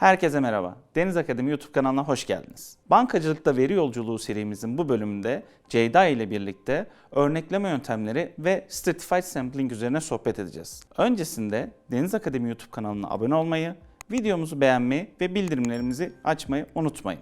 Herkese merhaba. Deniz Akademi YouTube kanalına hoş geldiniz. Bankacılıkta veri yolculuğu serimizin bu bölümünde Ceyda ile birlikte örnekleme yöntemleri ve stratified sampling üzerine sohbet edeceğiz. Öncesinde Deniz Akademi YouTube kanalına abone olmayı, videomuzu beğenmeyi ve bildirimlerimizi açmayı unutmayın.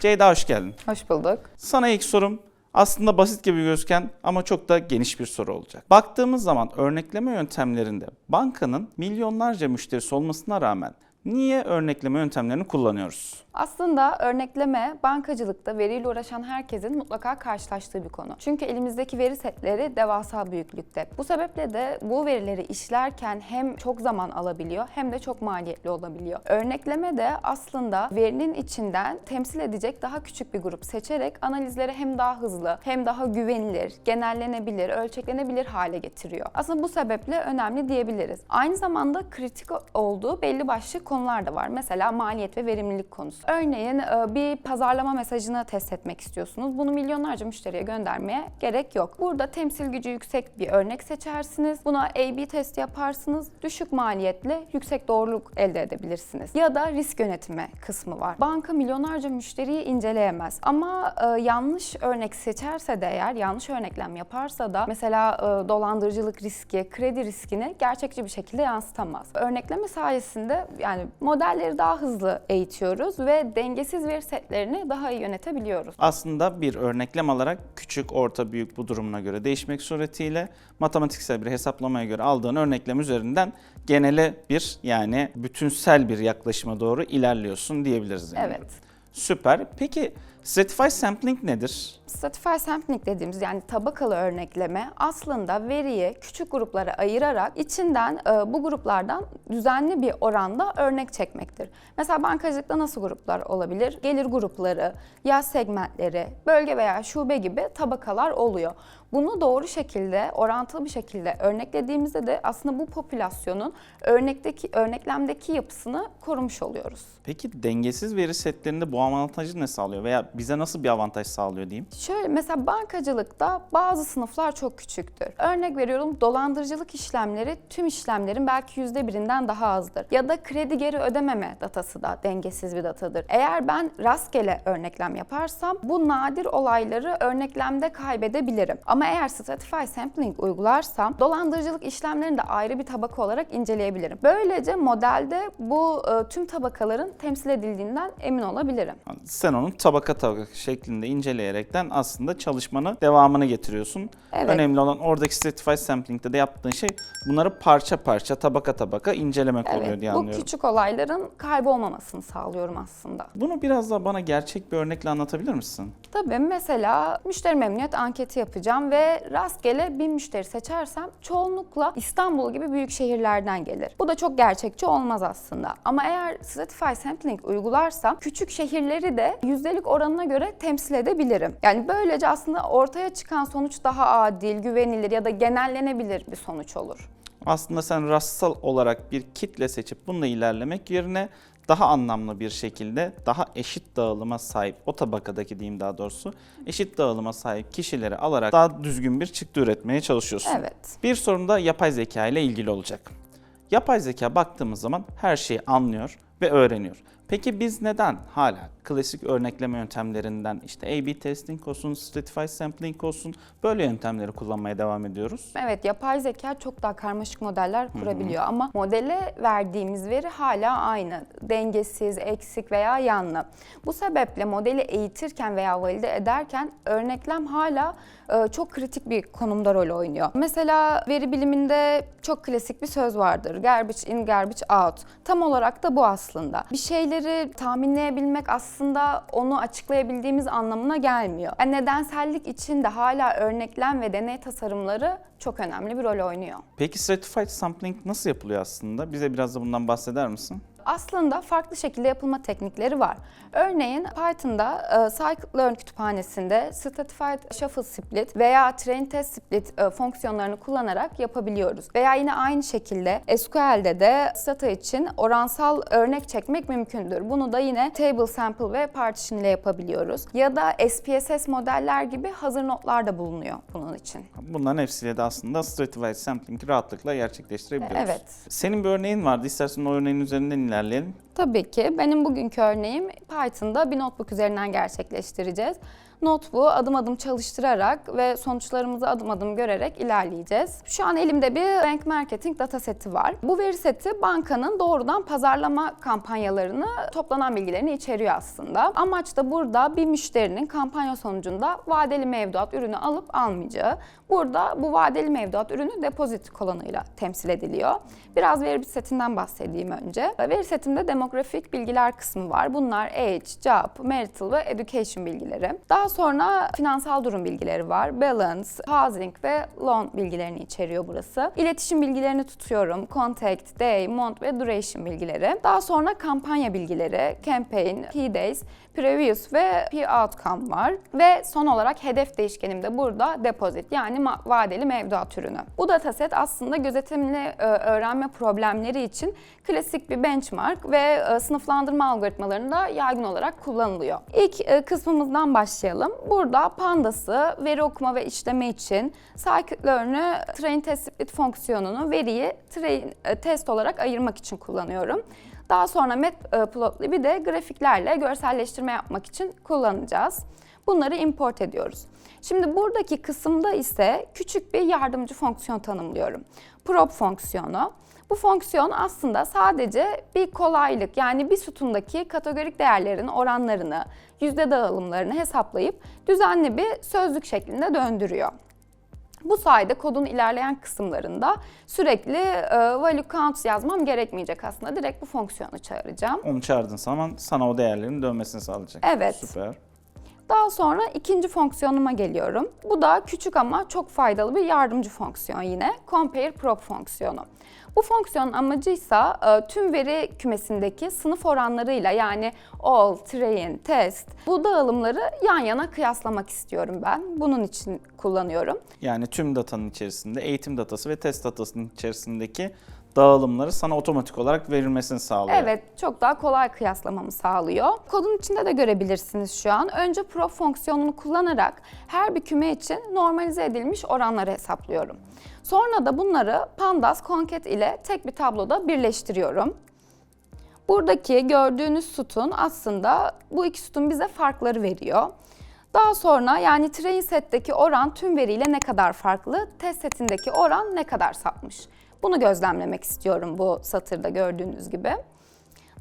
Ceyda hoş geldin. Hoş bulduk. Sana ilk sorum aslında basit gibi gözüken ama çok da geniş bir soru olacak. Baktığımız zaman örnekleme yöntemlerinde bankanın milyonlarca müşterisi olmasına rağmen niye örnekleme yöntemlerini kullanıyoruz? Aslında örnekleme bankacılıkta veriyle uğraşan herkesin mutlaka karşılaştığı bir konu. Çünkü elimizdeki veri setleri devasa büyüklükte. Bu sebeple de bu verileri işlerken hem çok zaman alabiliyor hem de çok maliyetli olabiliyor. Örnekleme de aslında verinin içinden temsil edecek daha küçük bir grup seçerek analizleri hem daha hızlı hem daha güvenilir, genellenebilir, ölçeklenebilir hale getiriyor. Aslında bu sebeple önemli diyebiliriz. Aynı zamanda kritik olduğu belli başlı konular da var. Mesela maliyet ve verimlilik konusu. Örneğin e, bir pazarlama mesajını test etmek istiyorsunuz. Bunu milyonlarca müşteriye göndermeye gerek yok. Burada temsil gücü yüksek bir örnek seçersiniz. Buna A-B test yaparsınız. Düşük maliyetle yüksek doğruluk elde edebilirsiniz. Ya da risk yönetimi kısmı var. Banka milyonlarca müşteriyi inceleyemez. Ama e, yanlış örnek seçerse de eğer, yanlış örneklem yaparsa da mesela e, dolandırıcılık riski, kredi riskini gerçekçi bir şekilde yansıtamaz. Örnekleme sayesinde yani modelleri daha hızlı eğitiyoruz ve dengesiz veri setlerini daha iyi yönetebiliyoruz. Aslında bir örneklem alarak küçük, orta, büyük bu durumuna göre değişmek suretiyle matematiksel bir hesaplamaya göre aldığın örneklem üzerinden genele bir yani bütünsel bir yaklaşıma doğru ilerliyorsun diyebiliriz. Yani. Evet. Süper. Peki stratified sampling nedir? Stratified sampling dediğimiz yani tabakalı örnekleme aslında veriyi küçük gruplara ayırarak içinden e, bu gruplardan düzenli bir oranda örnek çekmektir. Mesela bankacılıkta nasıl gruplar olabilir? Gelir grupları, yaş segmentleri, bölge veya şube gibi tabakalar oluyor. Bunu doğru şekilde, orantılı bir şekilde örneklediğimizde de aslında bu popülasyonun örnekteki örneklemdeki yapısını korumuş oluyoruz. Peki dengesiz veri setlerinde bu avantajı ne sağlıyor veya bize nasıl bir avantaj sağlıyor diyeyim? Şöyle mesela bankacılıkta bazı sınıflar çok küçüktür. Örnek veriyorum dolandırıcılık işlemleri tüm işlemlerin belki yüzde birinden daha azdır. Ya da kredi geri ödememe datası da dengesiz bir datadır. Eğer ben rastgele örneklem yaparsam bu nadir olayları örneklemde kaybedebilirim. Ama eğer stratified sampling uygularsam dolandırıcılık işlemlerini de ayrı bir tabaka olarak inceleyebilirim. Böylece modelde bu e, tüm tabakaların temsil edildiğinden emin olabilirim. Sen onu tabaka tabaka şeklinde inceleyerekten aslında çalışmanı devamını getiriyorsun. Evet. Önemli olan oradaki stratified sampling'de de yaptığın şey bunları parça parça tabaka tabaka incelemek oluyor Evet, diye bu anlıyorum. küçük olayların kaybolmamasını sağlıyorum aslında. Bunu biraz daha bana gerçek bir örnekle anlatabilir misin? Tabii mesela müşteri memnuniyet anketi yapacağım ve rastgele bir müşteri seçersem çoğunlukla İstanbul gibi büyük şehirlerden gelir. Bu da çok gerçekçi olmaz aslında. Ama eğer stratified sampling uygularsam küçük şehirleri de yüzdelik oranına göre temsil edebilirim. Yani böylece aslında ortaya çıkan sonuç daha adil, güvenilir ya da genellenebilir bir sonuç olur. Aslında sen rastsal olarak bir kitle seçip bununla ilerlemek yerine daha anlamlı bir şekilde daha eşit dağılıma sahip o tabakadaki diyeyim daha doğrusu eşit dağılıma sahip kişileri alarak daha düzgün bir çıktı üretmeye çalışıyorsun. Evet. Bir sorum da yapay zeka ile ilgili olacak. Yapay zeka baktığımız zaman her şeyi anlıyor ve öğreniyor. Peki biz neden hala klasik örnekleme yöntemlerinden işte A-B testing olsun, stratified sampling olsun böyle yöntemleri kullanmaya devam ediyoruz? Evet, yapay zeka çok daha karmaşık modeller kurabiliyor ama modele verdiğimiz veri hala aynı. Dengesiz, eksik veya yanlı. Bu sebeple modeli eğitirken veya valide ederken örneklem hala e, çok kritik bir konumda rol oynuyor. Mesela veri biliminde çok klasik bir söz vardır. Garbage in, garbage out. Tam olarak da bu aslında. Bir şeyleri tahminleyebilmek aslında onu açıklayabildiğimiz anlamına gelmiyor. Yani nedensellik için de hala örneklem ve deney tasarımları çok önemli bir rol oynuyor. Peki stratified sampling nasıl yapılıyor aslında? Bize biraz da bundan bahseder misin? Aslında farklı şekilde yapılma teknikleri var. Örneğin Python'da e, scikit-learn kütüphanesinde stratified shuffle split veya train test split e, fonksiyonlarını kullanarak yapabiliyoruz. Veya yine aynı şekilde SQL'de de stata için oransal örnek çekmek mümkündür. Bunu da yine table sample ve partition ile yapabiliyoruz. Ya da SPSS modeller gibi hazır notlar da bulunuyor bunun için. Bunların hepsiyle de aslında stratified sampling'i rahatlıkla gerçekleştirebiliyoruz. Evet. Senin bir örneğin vardı. İstersen o örneğin üzerinden ilerleyelim. Tabii ki. Benim bugünkü örneğim Python'da bir notebook üzerinden gerçekleştireceğiz. Notebook'u adım adım çalıştırarak ve sonuçlarımızı adım adım görerek ilerleyeceğiz. Şu an elimde bir bank marketing dataseti var. Bu veri seti bankanın doğrudan pazarlama kampanyalarını toplanan bilgilerini içeriyor aslında. Amaç da burada bir müşterinin kampanya sonucunda vadeli mevduat ürünü alıp almayacağı. Burada bu vadeli mevduat ürünü depozit kolonuyla temsil ediliyor. Biraz veri setinden bahsedeyim önce. Veri setimde demografik bilgiler kısmı var. Bunlar age, job, marital ve education bilgileri. Daha sonra finansal durum bilgileri var. Balance, housing ve loan bilgilerini içeriyor burası. İletişim bilgilerini tutuyorum. Contact, day, month ve duration bilgileri. Daha sonra kampanya bilgileri, campaign, key days, previous ve P outcome var. Ve son olarak hedef değişkenimde burada deposit yani vadeli mevduat ürünü. Bu dataset aslında gözetimli öğrenme problemleri için klasik bir benchmark ve sınıflandırma algoritmalarında yaygın olarak kullanılıyor. İlk kısmımızdan başlayalım. Burada Pandas'ı veri okuma ve işleme için scikit-learn'ü train test split fonksiyonunu veriyi train, e, test olarak ayırmak için kullanıyorum. Daha sonra matplotlib'i de grafiklerle görselleştirme yapmak için kullanacağız. Bunları import ediyoruz. Şimdi buradaki kısımda ise küçük bir yardımcı fonksiyon tanımlıyorum. Prop fonksiyonu. Bu fonksiyon aslında sadece bir kolaylık yani bir sütundaki kategorik değerlerin oranlarını, yüzde dağılımlarını hesaplayıp düzenli bir sözlük şeklinde döndürüyor. Bu sayede kodun ilerleyen kısımlarında sürekli e, value counts yazmam gerekmeyecek aslında. Direkt bu fonksiyonu çağıracağım. Onu çağırdığın zaman sana o değerlerin dönmesini sağlayacak. Evet. Süper. Daha sonra ikinci fonksiyonuma geliyorum. Bu da küçük ama çok faydalı bir yardımcı fonksiyon yine. Compare prop fonksiyonu. Bu fonksiyonun amacıysa e, tüm veri kümesindeki sınıf oranlarıyla yani all, train, test bu dağılımları yan yana kıyaslamak istiyorum ben. Bunun için kullanıyorum. Yani tüm datanın içerisinde eğitim datası ve test datasının içerisindeki dağılımları sana otomatik olarak verilmesini sağlıyor. Evet, çok daha kolay kıyaslamamı sağlıyor. Kodun içinde de görebilirsiniz şu an. Önce prop fonksiyonunu kullanarak her bir küme için normalize edilmiş oranları hesaplıyorum. Sonra da bunları pandas concat ile tek bir tabloda birleştiriyorum. Buradaki gördüğünüz sütun aslında bu iki sütun bize farkları veriyor. Daha sonra yani train setteki oran tüm veriyle ne kadar farklı, test setindeki oran ne kadar sapmış. Bunu gözlemlemek istiyorum bu satırda gördüğünüz gibi.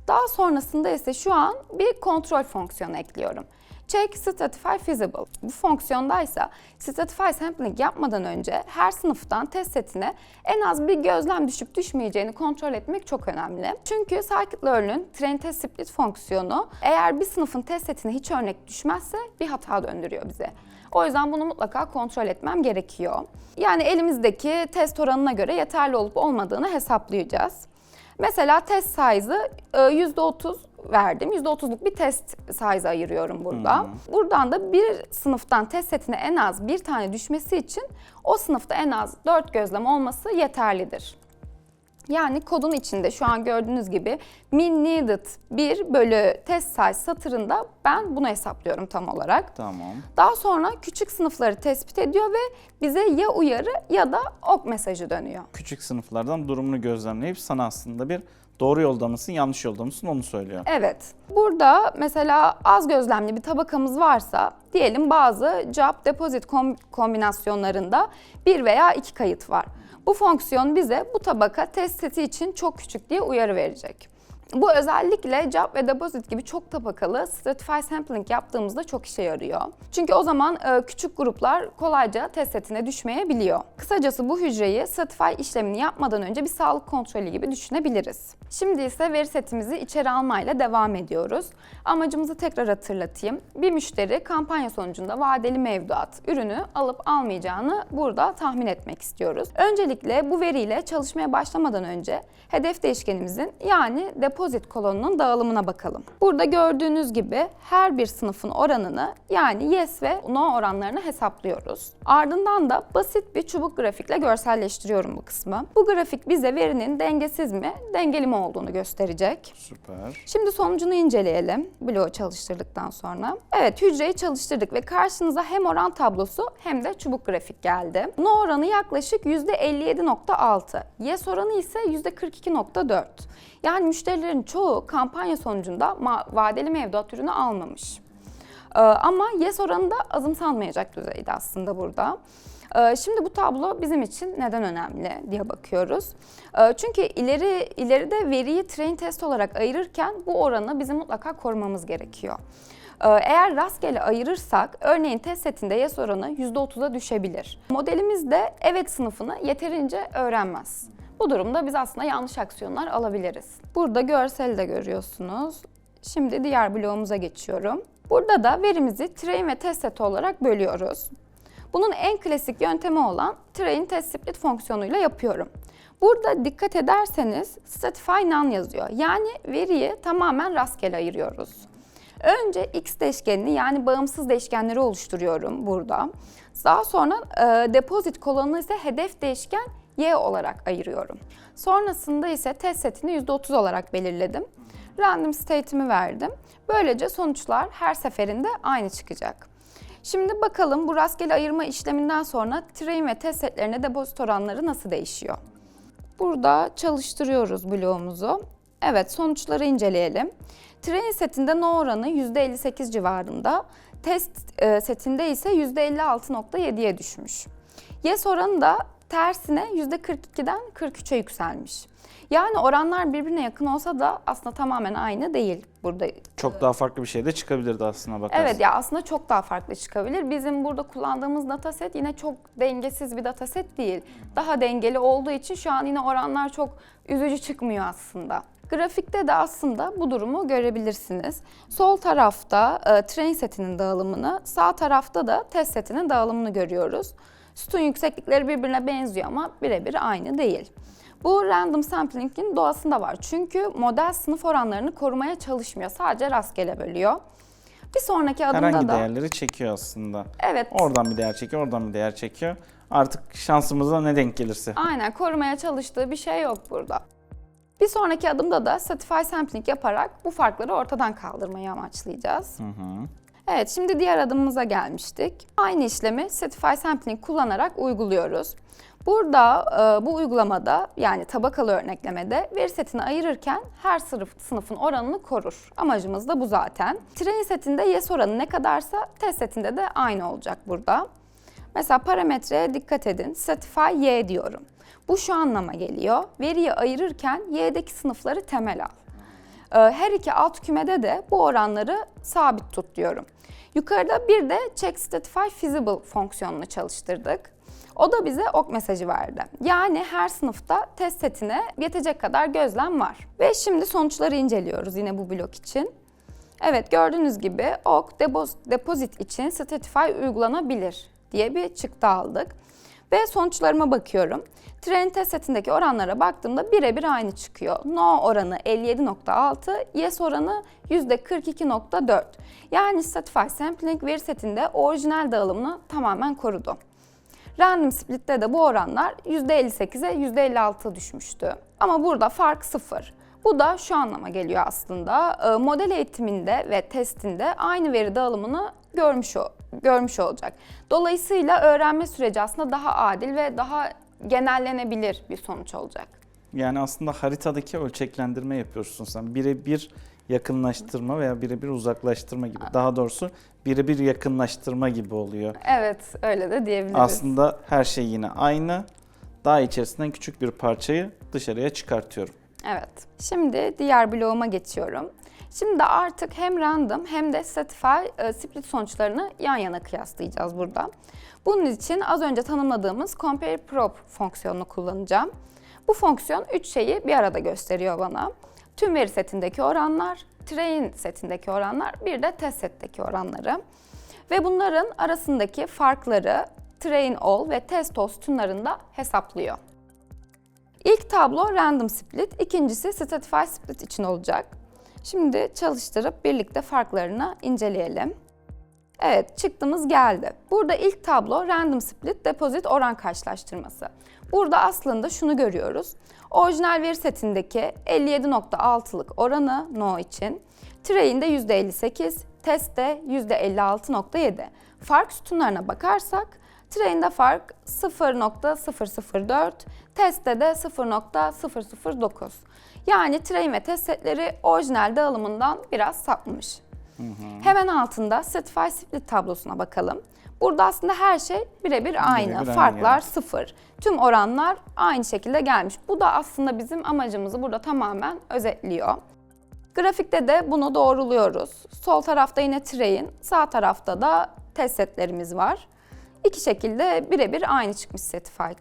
Daha sonrasında ise şu an bir kontrol fonksiyonu ekliyorum. Check Stratify Feasible. Bu fonksiyondaysa Stratify Sampling yapmadan önce her sınıftan test setine en az bir gözlem düşüp düşmeyeceğini kontrol etmek çok önemli. Çünkü Scikit-learn'ün Train Test Split fonksiyonu eğer bir sınıfın test setine hiç örnek düşmezse bir hata döndürüyor bize. O yüzden bunu mutlaka kontrol etmem gerekiyor. Yani elimizdeki test oranına göre yeterli olup olmadığını hesaplayacağız. Mesela test size'ı e, %30 verdim. %30'luk bir test size ayırıyorum burada. Buradan da bir sınıftan test setine en az bir tane düşmesi için o sınıfta en az 4 gözlem olması yeterlidir. Yani kodun içinde şu an gördüğünüz gibi min needed 1 bölü test size satırında ben bunu hesaplıyorum tam olarak. Tamam. Daha sonra küçük sınıfları tespit ediyor ve bize ya uyarı ya da ok mesajı dönüyor. Küçük sınıflardan durumunu gözlemleyip sana aslında bir doğru yolda mısın, yanlış yolda mısın onu söylüyor. Evet. Burada mesela az gözlemli bir tabakamız varsa diyelim bazı job deposit kom- kombinasyonlarında bir veya iki kayıt var. Bu fonksiyon bize bu tabaka test seti için çok küçük diye uyarı verecek. Bu özellikle job ve deposit gibi çok tabakalı stratify sampling yaptığımızda çok işe yarıyor. Çünkü o zaman e, küçük gruplar kolayca test setine düşmeyebiliyor. Kısacası bu hücreyi stratify işlemini yapmadan önce bir sağlık kontrolü gibi düşünebiliriz. Şimdi ise veri setimizi içeri almayla devam ediyoruz. Amacımızı tekrar hatırlatayım. Bir müşteri kampanya sonucunda vadeli mevduat ürünü alıp almayacağını burada tahmin etmek istiyoruz. Öncelikle bu veriyle çalışmaya başlamadan önce hedef değişkenimizin yani deposit kolonunun dağılımına bakalım. Burada gördüğünüz gibi her bir sınıfın oranını yani yes ve no oranlarını hesaplıyoruz. Ardından da basit bir çubuk grafikle görselleştiriyorum bu kısmı. Bu grafik bize verinin dengesiz mi, dengeli mi olduğunu gösterecek. Süper. Şimdi sonucunu inceleyelim bloğu çalıştırdıktan sonra. Evet hücreyi çalıştırdık ve karşınıza hem oran tablosu hem de çubuk grafik geldi. No oranı yaklaşık %57.6. Yes oranı ise %42.4. Yani müşterilerin çoğu kampanya sonucunda vadeli mevduat ürünü almamış. Ee, ama yes oranı da azımsanmayacak düzeyde aslında burada. Ee, Şimdi bu tablo bizim için neden önemli diye bakıyoruz. Ee, Çünkü ileri ileride veriyi train test olarak ayırırken bu oranı bizim mutlaka korumamız gerekiyor. Ee, Eğer rastgele ayırırsak örneğin test setinde yes oranı %30'a düşebilir. Modelimiz de evet sınıfını yeterince öğrenmez. Bu durumda biz aslında yanlış aksiyonlar alabiliriz. Burada görseli de görüyorsunuz. Şimdi diğer bloğumuza geçiyorum. Burada da verimizi train ve test seti olarak bölüyoruz. Bunun en klasik yöntemi olan train test split fonksiyonuyla yapıyorum. Burada dikkat ederseniz stratify none yazıyor. Yani veriyi tamamen rastgele ayırıyoruz. Önce x değişkenini yani bağımsız değişkenleri oluşturuyorum burada. Daha sonra e, deposit kolonunu ise hedef değişken y olarak ayırıyorum. Sonrasında ise test setini %30 olarak belirledim. Random state'imi verdim. Böylece sonuçlar her seferinde aynı çıkacak. Şimdi bakalım bu rastgele ayırma işleminden sonra train ve test setlerine depozit oranları nasıl değişiyor? Burada çalıştırıyoruz bloğumuzu. Evet sonuçları inceleyelim. Train setinde no oranı %58 civarında, test e, setinde ise %56.7'ye düşmüş. Yes oranı da tersine %42'den 43'e yükselmiş. Yani oranlar birbirine yakın olsa da aslında tamamen aynı değil burada. Çok daha farklı bir şey de çıkabilirdi aslına bakarsan. Evet ya aslında çok daha farklı çıkabilir. Bizim burada kullandığımız dataset yine çok dengesiz bir dataset değil. Daha dengeli olduğu için şu an yine oranlar çok üzücü çıkmıyor aslında. Grafikte de aslında bu durumu görebilirsiniz. Sol tarafta e, train setinin dağılımını, sağ tarafta da test setinin dağılımını görüyoruz. Sütun yükseklikleri birbirine benziyor ama birebir aynı değil. Bu random sampling'in doğasında var. Çünkü model sınıf oranlarını korumaya çalışmıyor. Sadece rastgele bölüyor. Bir sonraki adımda Herhangi da değerleri çekiyor aslında. evet Oradan bir değer çekiyor, oradan bir değer çekiyor. Artık şansımıza ne denk gelirse. aynen korumaya çalıştığı bir şey yok burada. Bir sonraki adımda da Certify Sampling yaparak bu farkları ortadan kaldırmayı amaçlayacağız. Hı hı. Evet, şimdi diğer adımımıza gelmiştik. Aynı işlemi Certify Sampling kullanarak uyguluyoruz. Burada e, bu uygulamada yani tabakalı örneklemede veri setini ayırırken her sınıf, sınıfın oranını korur. Amacımız da bu zaten. Train setinde yes oranı ne kadarsa test setinde de aynı olacak burada. Mesela parametreye dikkat edin. Certify Y diyorum. Bu şu anlama geliyor. Veriyi ayırırken Y'deki sınıfları temel al. Ee, Her iki alt kümede de bu oranları sabit tut diyorum. Yukarıda bir de check stratify feasible fonksiyonunu çalıştırdık. O da bize ok mesajı verdi. Yani her sınıfta test setine yetecek kadar gözlem var. Ve şimdi sonuçları inceliyoruz yine bu blok için. Evet gördüğünüz gibi ok depos- deposit için stratify uygulanabilir diye bir çıktı aldık. Ve sonuçlarıma bakıyorum. Trend test setindeki oranlara baktığımda birebir aynı çıkıyor. No oranı 57.6, yes oranı %42.4. Yani Stratify Sampling veri setinde orijinal dağılımını tamamen korudu. Random Split'te de bu oranlar %58'e %56 düşmüştü. Ama burada fark sıfır. Bu da şu anlama geliyor aslında. e, Model eğitiminde ve testinde aynı veri dağılımını görmüş görmüş olacak. Dolayısıyla öğrenme süreci aslında daha adil ve daha genellenebilir bir sonuç olacak. Yani aslında haritadaki ölçeklendirme yapıyorsun sen. Birebir yakınlaştırma veya birebir uzaklaştırma gibi. Daha doğrusu birebir yakınlaştırma gibi oluyor. Evet, öyle de diyebiliriz. Aslında her şey yine aynı. Daha içerisinden küçük bir parçayı dışarıya çıkartıyorum. Evet. Şimdi diğer bloğuma geçiyorum. Şimdi artık hem random hem de stratify e, split sonuçlarını yan yana kıyaslayacağız burada. Bunun için az önce tanımladığımız compare probe fonksiyonunu kullanacağım. Bu fonksiyon üç şeyi bir arada gösteriyor bana. Tüm veri setindeki oranlar, train setindeki oranlar, bir de test setteki oranları. Ve bunların arasındaki farkları train all ve test all sütunlarında hesaplıyor. İlk tablo random split, ikincisi stratified split için olacak. Şimdi çalıştırıp birlikte farklarını inceleyelim. Evet, çıktığımız geldi. Burada ilk tablo random split deposit oran karşılaştırması. Burada aslında şunu görüyoruz. Orijinal veri setindeki 57.6'lık oranı no için, Trey'inde %58, testte %56.7. Fark sütunlarına bakarsak, Trey'inde fark 0.004, testte de 0.009. Yani Trey ve test setleri orijinal dağılımından biraz sapmış. Hemen altında Certified Split tablosuna bakalım. Burada aslında her şey birebir aynı. Birebir aynı Farklar yani. sıfır. Tüm oranlar aynı şekilde gelmiş. Bu da aslında bizim amacımızı burada tamamen özetliyor. Grafikte de bunu doğruluyoruz. Sol tarafta yine train, sağ tarafta da test setlerimiz var. İki şekilde birebir aynı çıkmış Certified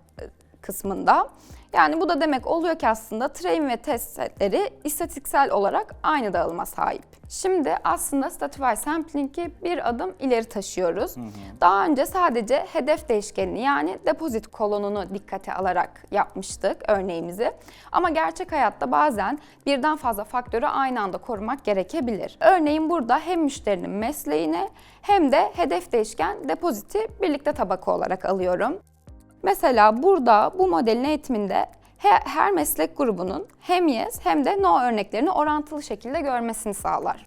kısmında. Yani bu da demek oluyor ki aslında train ve test setleri istatistiksel olarak aynı dağılıma sahip. Şimdi aslında Stratify Sampling'i bir adım ileri taşıyoruz. Daha önce sadece hedef değişkenini yani depozit kolonunu dikkate alarak yapmıştık örneğimizi. Ama gerçek hayatta bazen birden fazla faktörü aynı anda korumak gerekebilir. Örneğin burada hem müşterinin mesleğini hem de hedef değişken depoziti birlikte tabaka olarak alıyorum. Mesela burada bu modelin eğitiminde he- her meslek grubunun hem yes hem de no örneklerini orantılı şekilde görmesini sağlar.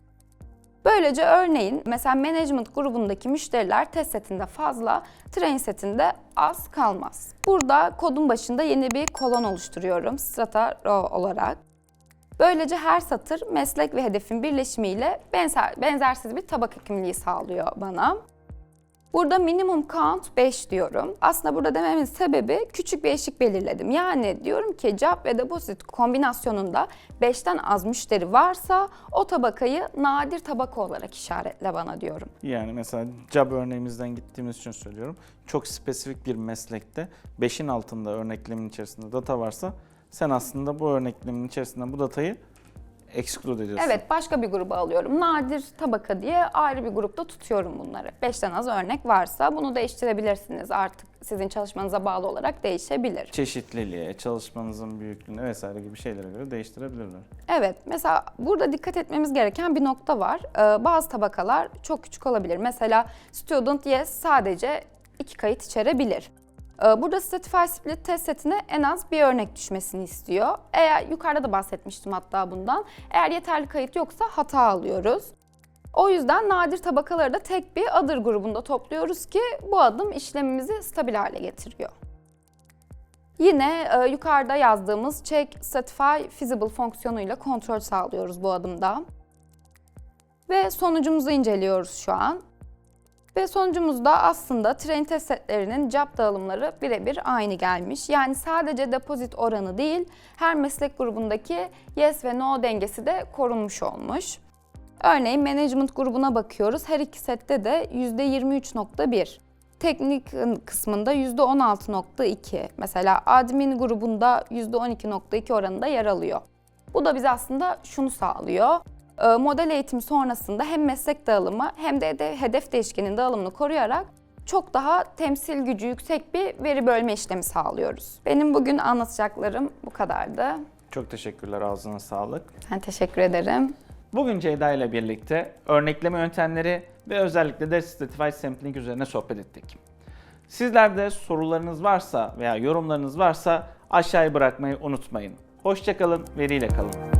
Böylece örneğin mesela management grubundaki müşteriler test setinde fazla, train setinde az kalmaz. Burada kodun başında yeni bir kolon oluşturuyorum strata row olarak. Böylece her satır meslek ve hedefin birleşimiyle benzer, benzersiz bir tabaka kimliği sağlıyor bana. Burada minimum count 5 diyorum. Aslında burada dememin sebebi küçük bir eşik belirledim. Yani diyorum ki job ve deposit kombinasyonunda 5'ten az müşteri varsa o tabakayı nadir tabaka olarak işaretle bana diyorum. Yani mesela job örneğimizden gittiğimiz için söylüyorum. Çok spesifik bir meslekte 5'in altında örneklemin içerisinde data varsa sen aslında bu örneklemin içerisinden bu datayı exclude ediyorsun. Evet başka bir gruba alıyorum. Nadir tabaka diye ayrı bir grupta tutuyorum bunları. 5'ten az örnek varsa bunu değiştirebilirsiniz. Artık sizin çalışmanıza bağlı olarak değişebilir. Çeşitliliğe, çalışmanızın büyüklüğüne vesaire gibi şeylere göre değiştirebilirler. Evet, mesela burada dikkat etmemiz gereken bir nokta var. Ee, bazı tabakalar çok küçük olabilir. Mesela student yes sadece iki kayıt içerebilir. Ee, burada Stratify Split test setine en az bir örnek düşmesini istiyor. Eğer yukarıda da bahsetmiştim hatta bundan. Eğer yeterli kayıt yoksa hata alıyoruz. O yüzden nadir tabakaları da tek bir adır grubunda topluyoruz ki bu adım işlemimizi stabil hale getiriyor. Yine e, yukarıda yazdığımız check certify feasible fonksiyonuyla kontrol sağlıyoruz bu adımda. Ve sonucumuzu inceliyoruz şu an. Ve sonucumuzda aslında train test setlerinin job dağılımları birebir aynı gelmiş. Yani sadece depozit oranı değil, her meslek grubundaki yes ve no dengesi de korunmuş olmuş. Örneğin management grubuna bakıyoruz. Her iki sette de %23.1. Teknik kısmında %16.2. Mesela admin grubunda %12.2 oranında yer alıyor. Bu da bize aslında şunu sağlıyor. Ee, Model eğitimi sonrasında hem meslek dağılımı hem de de hedef değişkenin dağılımını koruyarak çok daha temsil gücü yüksek bir veri bölme işlemi sağlıyoruz. Benim bugün anlatacaklarım bu kadardı. Çok teşekkürler, ağzına sağlık. Ben teşekkür ederim. Bugün Ceyda ile birlikte örnekleme yöntemleri ve özellikle de Stratified Sampling üzerine sohbet ettik. Sizler de sorularınız varsa veya yorumlarınız varsa aşağıya bırakmayı unutmayın. Hoşçakalın, veriyle kalın.